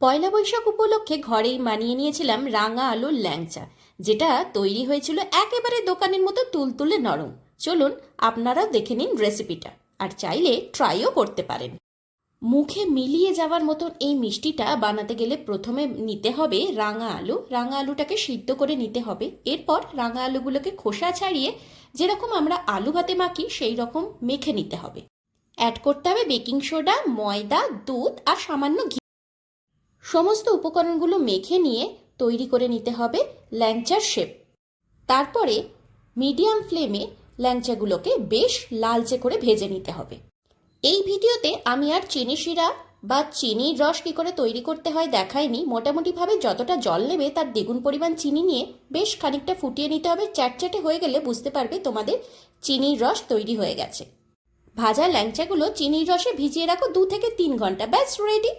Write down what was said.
পয়লা বৈশাখ উপলক্ষে ঘরেই মানিয়ে নিয়েছিলাম রাঙা আলুর ল্যাংচা, যেটা তৈরি হয়েছিল একেবারে দোকানের মতো তুলতুলে নরম। চলুন আপনারাও দেখে নিন রেসিপিটা আর চাইলে ট্রাইও করতে পারেন। মুখে মিলিয়ে যাওয়ার মতন এই মিষ্টিটা বানাতে গেলে প্রথমে নিতে হবে রাঙা আলু। রাঙা আলুটাকে সিদ্ধ করে নিতে হবে। এরপর রাঙা আলুগুলোকে খোসা ছাড়িয়ে যেরকম আমরা আলু ভাতে মাখি, সেই রকম মেখে নিতে হবে। অ্যাড করতে হবে বেকিং সোডা ময়দা, দুধ আর সামান্য ঘি। সমস্ত উপকরণগুলো মেখে নিয়ে তৈরি করে নিতে হবে ল্যাংচার শেপ। তারপরে মিডিয়াম ফ্লেমে ল্যাংচাগুলোকে বেশ লালচে করে ভেজে নিতে হবে। এই ভিডিওতে আমি আর চিনি শিরা বা চিনির রস কী করে তৈরি করতে হয় দেখায়নি মোটামুটিভাবে যতটা জল নেবে তার দ্বিগুণ পরিমাণ চিনি নিয়ে বেশ খানিকটা ফুটিয়ে নিতে হবে। চ্যাটচ্যাটে হয়ে গেলে বুঝতে পারবে তোমাদের চিনির রস তৈরি হয়ে গেছে। ভাজা ল্যাংচাগুলো চিনির রসে ভিজিয়ে রাখো দু থেকে তিন ঘণ্টা। ব্যাস রেডি